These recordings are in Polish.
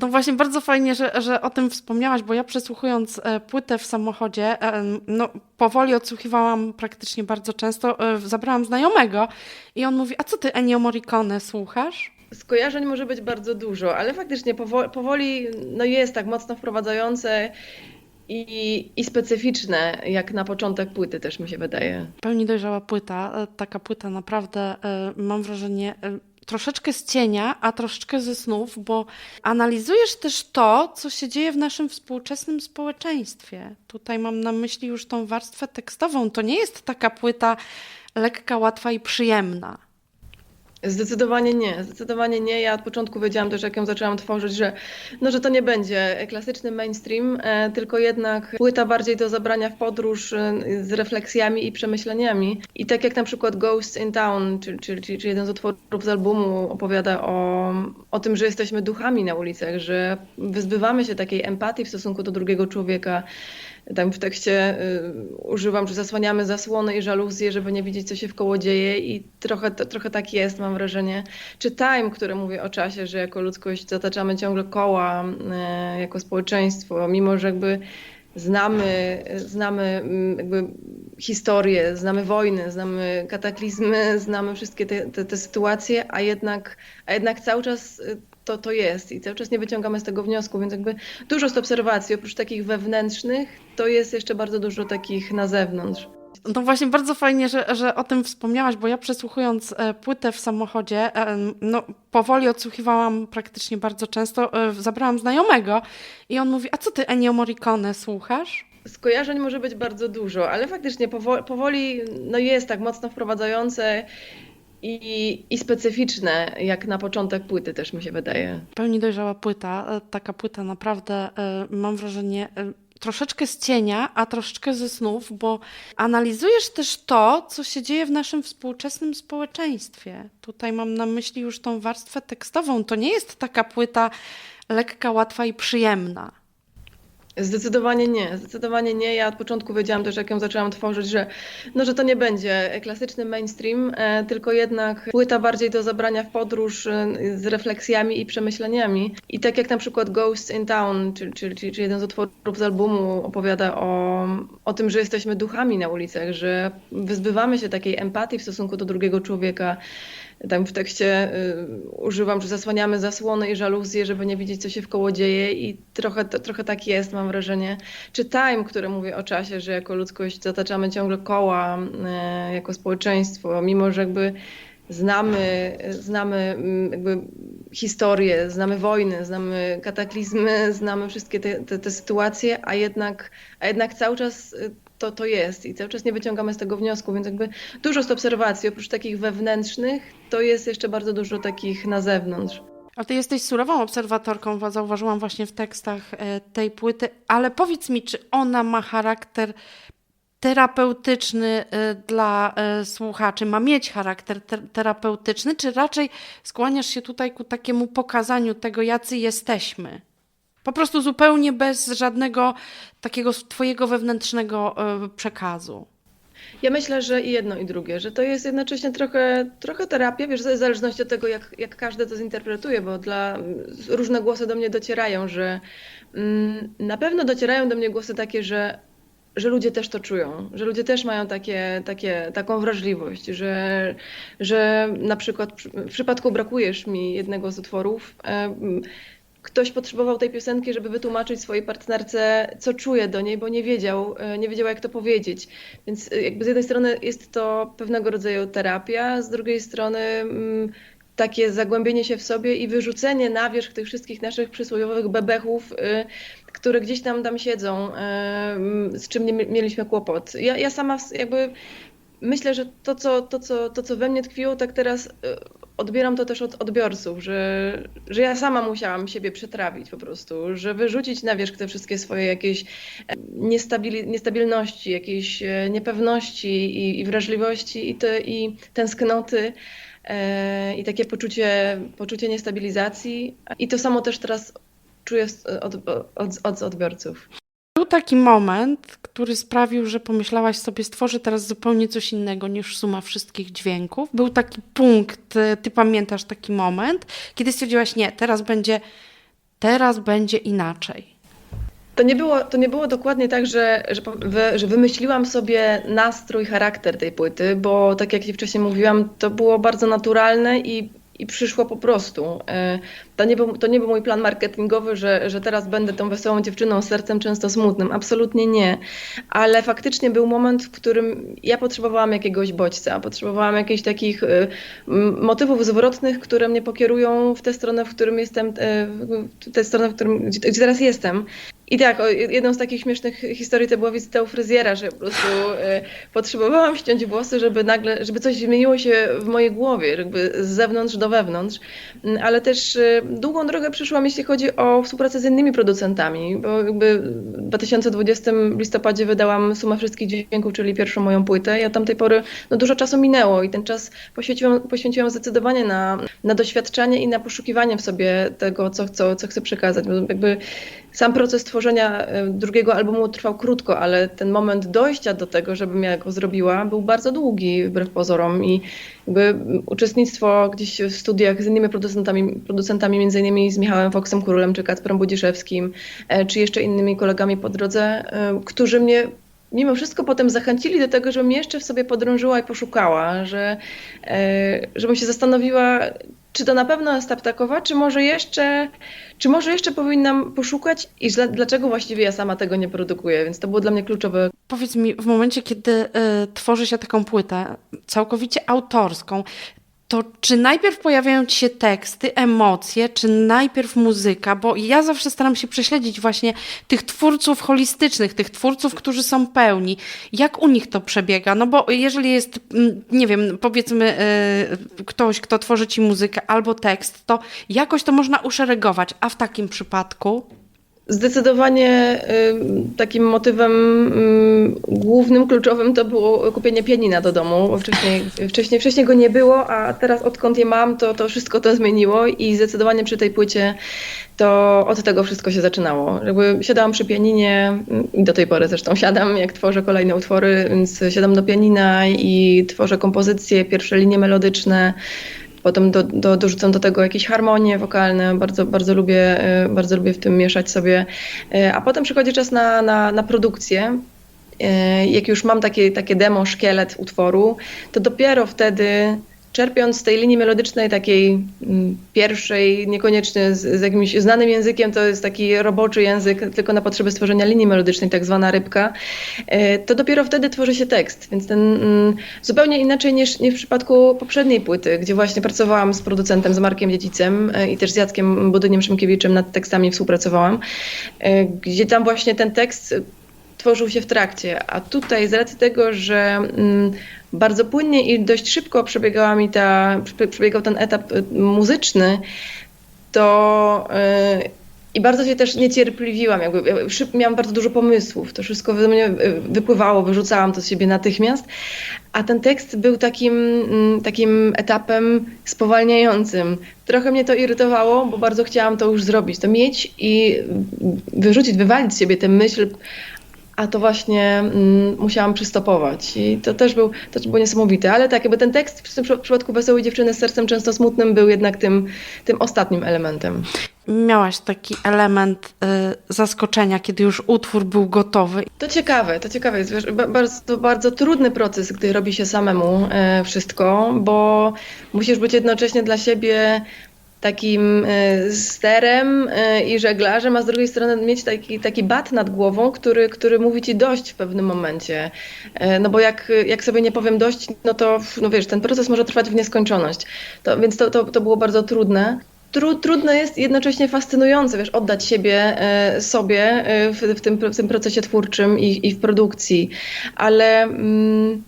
No właśnie, bardzo fajnie, że, że o tym wspomniałaś, bo ja przesłuchując e, płytę w samochodzie, e, no powoli odsłuchiwałam praktycznie bardzo często, e, zabrałam znajomego i on mówi, a co ty Ennio Morricone słuchasz? Skojarzeń może być bardzo dużo, ale faktycznie powoli, powoli no jest tak mocno wprowadzające i, i specyficzne, jak na początek płyty też mi się wydaje. W pełni dojrzała płyta, taka płyta naprawdę, mam wrażenie, troszeczkę z cienia, a troszeczkę ze snów, bo analizujesz też to, co się dzieje w naszym współczesnym społeczeństwie. Tutaj mam na myśli już tą warstwę tekstową. To nie jest taka płyta lekka, łatwa i przyjemna. Zdecydowanie nie, zdecydowanie nie. Ja od początku wiedziałam też, jak ją zaczęłam tworzyć, że, no, że to nie będzie klasyczny mainstream, e, tylko jednak płyta bardziej do zabrania w podróż e, z refleksjami i przemyśleniami. I tak jak na przykład Ghosts in Town, czy, czy, czy, czy jeden z utworów z albumu opowiada o, o tym, że jesteśmy duchami na ulicach, że wyzbywamy się takiej empatii w stosunku do drugiego człowieka. Tam w tekście y, używam, że zasłaniamy zasłony i żaluzje, żeby nie widzieć, co się w koło dzieje i trochę, to, trochę tak jest, mam wrażenie. Czy Time, które mówi o czasie, że jako ludzkość zataczamy ciągle koła, y, jako społeczeństwo, mimo że jakby znamy, znamy mm, jakby historię, znamy wojny, znamy kataklizmy, znamy wszystkie te, te, te sytuacje, a jednak, a jednak cały czas y, to, to jest i cały czas nie wyciągamy z tego wniosku, więc jakby dużo z obserwacji, oprócz takich wewnętrznych, to jest jeszcze bardzo dużo takich na zewnątrz. No właśnie, bardzo fajnie, że, że o tym wspomniałaś, bo ja przesłuchując e, płytę w samochodzie, e, no powoli odsłuchiwałam praktycznie bardzo często, e, zabrałam znajomego i on mówi, a co ty Ennio Morricone słuchasz? Skojarzeń może być bardzo dużo, ale faktycznie powoli, powoli no jest tak mocno wprowadzające i, i specyficzne, jak na początek płyty też mi się wydaje. Pełni dojrzała płyta, e, taka płyta naprawdę, e, mam wrażenie, e, troszeczkę z cienia, a troszeczkę ze snów, bo analizujesz też to, co się dzieje w naszym współczesnym społeczeństwie. Tutaj mam na myśli już tą warstwę tekstową. To nie jest taka płyta lekka, łatwa i przyjemna. Zdecydowanie nie, zdecydowanie nie. Ja od początku wiedziałam też, jak ją zaczęłam tworzyć, że, no, że to nie będzie klasyczny mainstream, e, tylko jednak płyta bardziej do zabrania w podróż e, z refleksjami i przemyśleniami. I tak jak na przykład Ghosts in Town, czy, czy, czy, czy jeden z utworów z albumu opowiada o, o tym, że jesteśmy duchami na ulicach, że wyzbywamy się takiej empatii w stosunku do drugiego człowieka. Tam w tekście y, używam, że zasłaniamy zasłony i żaluzje, żeby nie widzieć, co się w koło dzieje i trochę, to, trochę tak jest, mam wrażenie. Czy Time, które mówi o czasie, że jako ludzkość zataczamy ciągle koła, y, jako społeczeństwo, mimo że jakby znamy, znamy mm, jakby historię, znamy wojny, znamy kataklizmy, znamy wszystkie te, te, te sytuacje, a jednak, a jednak cały czas y, to, to jest. I cały czas nie wyciągamy z tego wniosku, więc jakby dużo z obserwacji, oprócz takich wewnętrznych, to jest jeszcze bardzo dużo takich na zewnątrz. A ty jesteś surową obserwatorką, zauważyłam właśnie w tekstach e, tej płyty, ale powiedz mi, czy ona ma charakter terapeutyczny e, dla e, słuchaczy, ma mieć charakter te terapeutyczny, czy raczej skłaniasz się tutaj ku takiemu pokazaniu tego, jacy jesteśmy? Po prostu zupełnie bez żadnego takiego twojego wewnętrznego e, przekazu. Ja myślę, że i jedno i drugie, że to jest jednocześnie trochę, trochę terapia, wiesz, w zależności od tego, jak, jak każdy to zinterpretuje, bo dla różne głosy do mnie docierają, że mm, na pewno docierają do mnie głosy takie, że, że ludzie też to czują, że ludzie też mają takie, takie, taką wrażliwość, że, że na przykład w przypadku brakujesz mi jednego z utworów, ktoś potrzebował tej piosenki, żeby wytłumaczyć swojej partnerce, co czuje do niej, bo nie wiedział, e, nie wiedział jak to powiedzieć. Więc e, jakby z jednej strony jest to pewnego rodzaju terapia, z drugiej strony mm, takie zagłębienie się w sobie i wyrzucenie na wierzch tych wszystkich naszych przysłowiowych bebechów, y, które gdzieś tam tam siedzą, z czym nie mieliśmy kłopot. Ja, ja sama jakby myślę, że to co, to, co, to, co we mnie tkwiło, tak teraz y, odbieram to też od odbiorców, że, że ja sama musiałam siebie przetrawić po prostu, że wyrzucić na wierzch te wszystkie swoje jakieś e, niestabil, niestabilności, jakieś e, niepewności i, i wrażliwości i, te, i tęsknoty e, i takie poczucie, poczucie niestabilizacji. I to samo też teraz czuję od, od, od odbiorców. Był taki moment, który sprawił, że pomyślałaś sobie, stworzę teraz zupełnie coś innego niż suma wszystkich dźwięków. Był taki punkt, ty pamiętasz taki moment, kiedy stwierdziłaś, nie, teraz będzie teraz będzie inaczej? To nie było, to nie było dokładnie tak, że, że, że wymyśliłam sobie nastrój, charakter tej płyty, bo tak jak Ci wcześniej mówiłam, to było bardzo naturalne i, i przyszło po prostu. E, To nie, był, to nie był mój plan marketingowy, że, że teraz będę tą wesołą dziewczyną z sercem często smutnym. Absolutnie nie. Ale faktycznie był moment, w którym ja potrzebowałam jakiegoś bodźca, potrzebowałam jakichś takich e, motywów zwrotnych, które mnie pokierują w tę stronę, w którym jestem, e, w tę stronę, w którym, gdzie teraz jestem. I tak, jedną z takich śmiesznych historii to była wizyta u fryzjera, że po prostu e, potrzebowałam ściąć włosy, żeby nagle, żeby coś zmieniło się w mojej głowie, jakby z zewnątrz do wewnątrz. Mm, Ale też e, długą drogę przyszłam, jeśli chodzi o współpracę z innymi producentami, bo jakby w 2020 w listopadzie wydałam Suma Wszystkich Dźwięków, czyli pierwszą moją płytę i od tamtej pory no, dużo czasu minęło i ten czas poświęciłam, poświęciłam zdecydowanie na, na doświadczanie i na poszukiwanie w sobie tego, co, co, co chcę przekazać. Bo jakby sam proces tworzenia e, drugiego albumu trwał krótko, ale ten moment dojścia do tego, żebym ja go zrobiła, był bardzo długi wbrew pozorom. I jakby uczestnictwo gdzieś w studiach z innymi producentami, producentami między innymi z Michałem Foksem Królem czy Kacprem Budziszewskim, e, czy jeszcze innymi kolegami po drodze, e, którzy mnie mimo wszystko potem zachęcili do tego, żebym jeszcze w sobie podrążyła i poszukała, że, e, żebym się zastanowiła, czy to na pewno jest Taptakowa, czy może jeszcze, czy może jeszcze powinnam poszukać i dla- dlaczego właściwie ja sama tego nie produkuję, więc to było dla mnie kluczowe. Powiedz mi, w momencie, kiedy y, tworzy się taką płytę całkowicie autorską, to czy najpierw pojawiają ci się teksty, emocje, czy najpierw muzyka? Bo ja zawsze staram się prześledzić właśnie tych twórców holistycznych, tych twórców, którzy są pełni. Jak u nich to przebiega? No bo jeżeli jest, mm, nie wiem, powiedzmy y, ktoś, kto tworzy ci muzykę albo tekst, to jakoś to można uszeregować. A w takim przypadku? Zdecydowanie y, takim motywem y, głównym, kluczowym to było kupienie pianina do domu. Wcześniej, wcześniej, wcześniej go nie było, a teraz odkąd je mam, to, to wszystko to zmieniło i zdecydowanie przy tej płycie to od tego wszystko się zaczynało. Jakby siadałam przy pianinie y, i do tej pory zresztą siadam, jak tworzę kolejne utwory, więc siadam do pianina i tworzę kompozycje, pierwsze linie melodyczne. Potem do, do, dorzucam do tego jakieś harmonie wokalne, bardzo, bardzo, lubię, e, bardzo lubię w tym mieszać sobie. E, A potem przychodzi czas na, na, na produkcję. E, Jak już mam takie, takie demo, szkielet utworu, to dopiero wtedy czerpiąc z tej linii melodycznej takiej mm, pierwszej, niekoniecznie z, z jakimś znanym językiem, to jest taki roboczy język tylko na potrzeby stworzenia linii melodycznej, tak zwana rybka, e, to dopiero wtedy tworzy się tekst. Więc ten mm, zupełnie inaczej niż, niż w przypadku poprzedniej płyty, gdzie właśnie pracowałam z producentem, z Markiem Dziedzicem e, i też z Jackiem Budyniem Szymkiewiczem nad tekstami współpracowałam, e, gdzie tam właśnie ten tekst tworzył się w trakcie, a tutaj z racji tego, że mm, bardzo płynnie i dość szybko przebiegała mi ta, przebie- przebiegał ten etap y, muzyczny, to y, i bardzo się też niecierpliwiłam, jakby miałam bardzo dużo pomysłów, to wszystko we mnie y, wypływało, wyrzucałam to z siebie natychmiast, a ten tekst był takim, mm, takim etapem spowalniającym. Trochę mnie to irytowało, bo bardzo chciałam to już zrobić, to mieć i wyrzucić, wywalić z siebie tę myśl, a to właśnie mm, musiałam przystopować i to też, był, to też było niesamowite, ale tak, jakby ten tekst w tym przy- przypadku Wesołej Dziewczyny z sercem często smutnym był jednak tym, tym ostatnim elementem. Miałaś taki element y, zaskoczenia, kiedy już utwór był gotowy. To ciekawe, to ciekawe jest, wiesz, ba- bardzo, bardzo trudny proces, gdy robi się samemu e, wszystko, bo musisz być jednocześnie dla siebie takim e, sterem e, i żeglarzem, a z drugiej strony mieć taki, taki bat nad głową, który, który mówi ci dość w pewnym momencie. E, No bo jak, jak sobie nie powiem dość, no to no wiesz, ten proces może trwać w nieskończoność. To, więc to, to, to było bardzo trudne. Tru, trudne jest jednocześnie fascynujące, wiesz, oddać siebie sobie w, w, tym, w tym procesie twórczym i, i w produkcji, ale, mm,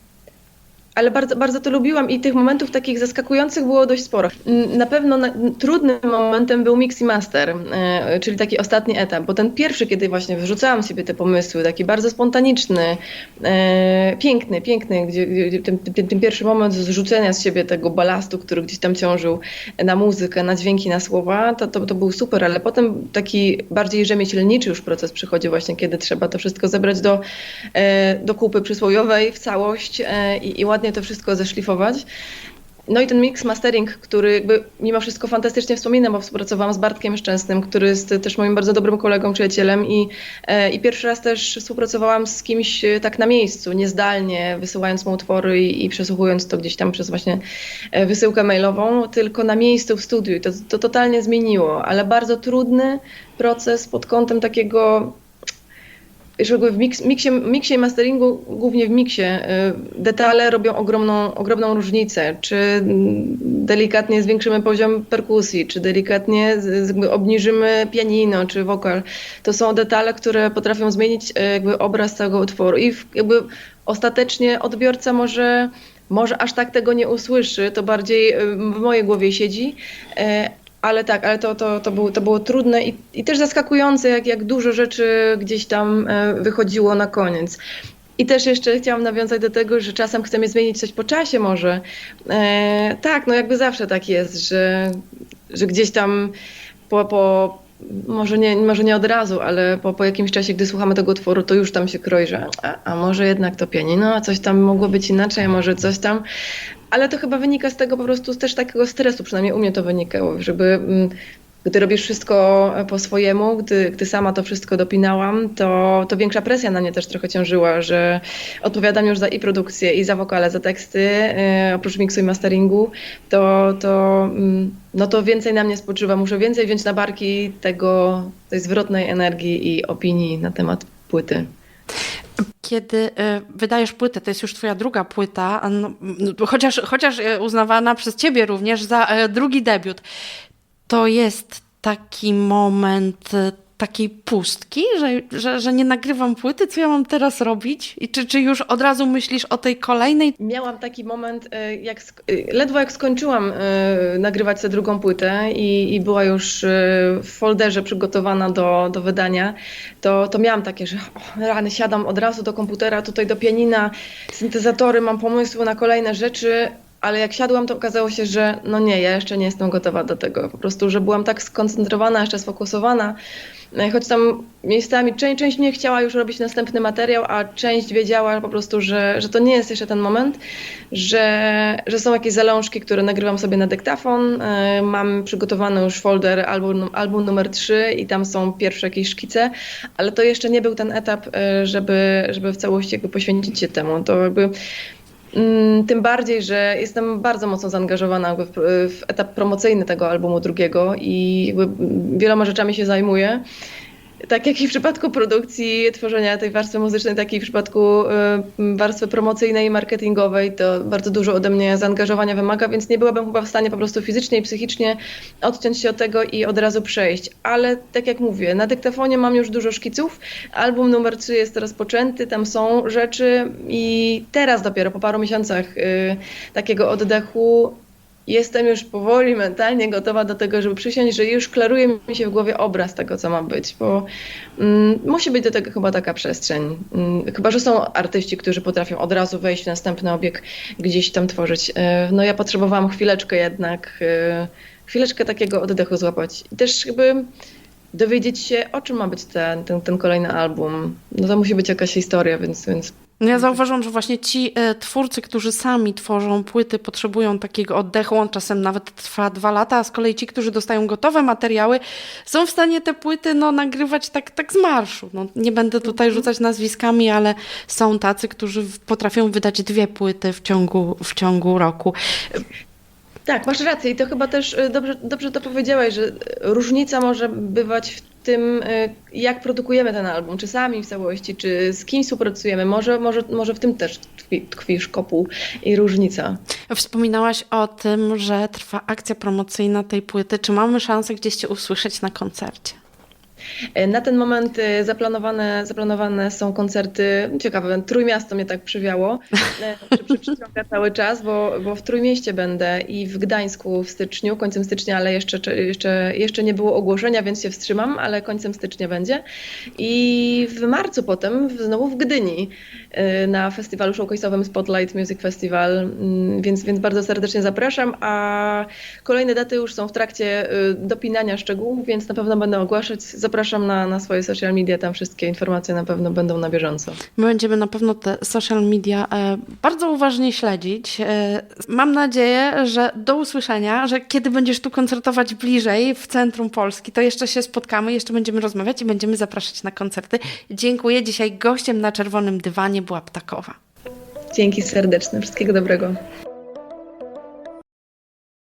ale bardzo, bardzo to lubiłam i tych momentów takich zaskakujących było dość sporo. Na pewno na, trudnym momentem był mix i master, e, czyli taki ostatni etap, bo ten pierwszy, kiedy właśnie wyrzucałam z siebie te pomysły, taki bardzo spontaniczny, e, piękny, piękny, gdzie, gdzie ten, ten, ten pierwszy moment zrzucenia z siebie tego balastu, który gdzieś tam ciążył na muzykę, na dźwięki, na słowa, to, to, to był super, ale potem taki bardziej rzemieślniczy już proces przychodzi właśnie, kiedy trzeba to wszystko zebrać do, e, do kupy przysłowiowej w całość i, i ładnie to wszystko zeszlifować. no i ten mix mastering, który jakby mimo wszystko fantastycznie wspominam, bo współpracowałam z Bartkiem Szczęsnym, który jest też moim bardzo dobrym kolegą, przyjacielem i, e, i pierwszy raz też współpracowałam z kimś e, tak na miejscu, niezdalnie, wysyłając mu utwory i, i przesłuchując to gdzieś tam przez właśnie e, wysyłkę mailową, tylko na miejscu w studiu i to, to totalnie zmieniło, ale bardzo trudny proces pod kątem takiego jakby w miksie, miksie i masteringu, głównie w miksie, y, detale robią ogromną, ogromną różnicę. Czy delikatnie zwiększymy poziom perkusji, czy delikatnie obniżymy pianino, czy wokal. To są detale, które potrafią zmienić y, jakby obraz całego utworu. I jakby ostatecznie odbiorca może, może aż tak tego nie usłyszy, to bardziej y, w mojej głowie siedzi. Ale tak, ale to, to, to, było, to było trudne i, i też zaskakujące, jak, jak dużo rzeczy gdzieś tam e, wychodziło na koniec. I też jeszcze chciałam nawiązać do tego, że czasem chcemy zmienić coś po czasie może. E, tak, no jakby zawsze tak jest, że, że gdzieś tam po, po może, nie, może nie od razu, ale po, po jakimś czasie, gdy słuchamy tego utworu, to już tam się kroi, że a, a może jednak to pianino, a coś tam mogło być inaczej, może coś tam. Ale to chyba wynika z tego po prostu też takiego stresu, przynajmniej u mnie to wynikało, żeby mm, gdy robisz wszystko po swojemu, gdy, gdy sama to wszystko dopinałam, to, to większa presja na mnie też trochę ciążyła, że odpowiadam już za i produkcję, i za wokale, za teksty, yy, oprócz miksu i masteringu, to, to, mm, no to więcej na mnie spoczywa. Muszę więcej wziąć na barki tego, tej zwrotnej energii i opinii na temat płyty. Kiedy y, wydajesz płytę, to jest już twoja druga płyta, no, no, chociaż, chociaż y, uznawana przez ciebie również za y, drugi debiut, to jest taki moment takiej pustki, że, że, że nie nagrywam płyty, co ja mam teraz robić? I czy, czy już od razu myślisz o tej kolejnej? Miałam taki moment, e, jak, e, ledwo jak skończyłam e, nagrywać tę drugą płytę i, i była już w folderze przygotowana do, do wydania, to, to miałam takie, że rany, siadam od razu do komputera, tutaj do pianina, syntezatory, mam pomysły na kolejne rzeczy, ale jak siadłam, to okazało się, że no nie, ja jeszcze nie jestem gotowa do tego. Po prostu, że byłam tak skoncentrowana, jeszcze sfokusowana, choć tam miejscami część, część mnie chciała już robić następny materiał, a część wiedziała po prostu, że, że to nie jest jeszcze ten moment, że, że są jakieś zalążki, które nagrywam sobie na dyktafon. E, Mam przygotowany już folder album, album numer 3 i tam są pierwsze jakieś szkice, ale to jeszcze nie był ten etap, e, żeby, żeby w całości jakby poświęcić się temu. To jakby Tym bardziej, że jestem bardzo mocno zaangażowana w, w etap promocyjny tego albumu drugiego i wieloma rzeczami się zajmuję. Tak jak i w przypadku produkcji, tworzenia tej warstwy muzycznej, tak i w przypadku y, warstwy promocyjnej i marketingowej, to bardzo dużo ode mnie zaangażowania wymaga, więc nie byłabym chyba w stanie po prostu fizycznie i psychicznie odciąć się od tego i od razu przejść. Ale tak jak mówię, na dyktafonie mam już dużo szkiców, album numer 3 jest rozpoczęty, tam są rzeczy i teraz dopiero po paru miesiącach y, takiego oddechu jestem już powoli mentalnie gotowa do tego, żeby przysiąść, że już klaruje mi się w głowie obraz tego, co ma być, bo mm, musi być do tego chyba taka przestrzeń. Mm, chyba, że są artyści, którzy potrafią od razu wejść w następny obieg, gdzieś tam tworzyć. E, No ja potrzebowałam chwileczkę jednak, e, chwileczkę takiego oddechu złapać. I też jakby dowiedzieć się, o czym ma być ten, ten, ten kolejny album. No to musi być jakaś historia, więc, więc No Ja zauważam, że właśnie ci e, twórcy, którzy sami tworzą płyty, potrzebują takiego oddechu. On czasem nawet trwa dwa lata, a z kolei ci, którzy dostają gotowe materiały, są w stanie te płyty no, nagrywać tak, tak z marszu. No, nie będę tutaj rzucać nazwiskami, ale są tacy, którzy potrafią wydać dwie płyty w ciągu, w ciągu roku. Tak, masz rację i to chyba też y, dobrze, dobrze to powiedziałaś, że różnica może bywać w tym, y, jak produkujemy ten album, czy sami w całości, czy z kim współpracujemy. Może, może, może w tym też tkwi, tkwi szkopuł i różnica. Wspominałaś o tym, że trwa akcja promocyjna tej płyty. Czy mamy szansę gdzieś cię usłyszeć na koncercie? E, Na ten moment e, zaplanowane, zaplanowane są koncerty, ciekawe, Trójmiasto mnie tak przywiało, e, przy, przyciąga cały czas, bo, bo w Trójmieście będę i w Gdańsku w styczniu, końcem stycznia, ale jeszcze, cze- jeszcze, jeszcze nie było ogłoszenia, więc się wstrzymam, ale końcem stycznia będzie. I w marcu potem znowu w Gdyni na festiwalu showcase'owym Spotlight Music Festival, mm, więc, więc bardzo serdecznie zapraszam, a kolejne daty już są w trakcie dopinania szczegółów, więc na pewno będę ogłaszać. Zapraszam zapraszam na, na swoje social media, tam wszystkie informacje na pewno będą na bieżąco. My będziemy na pewno te social media e, bardzo uważnie śledzić. E, mam nadzieję, że do usłyszenia, że kiedy będziesz tu koncertować bliżej w centrum Polski, to jeszcze się spotkamy, jeszcze będziemy rozmawiać i będziemy zapraszać na koncerty. Dziękuję. Dzisiaj gościem na czerwonym dywanie była Ptakowa. Dzięki serdeczne, wszystkiego dobrego.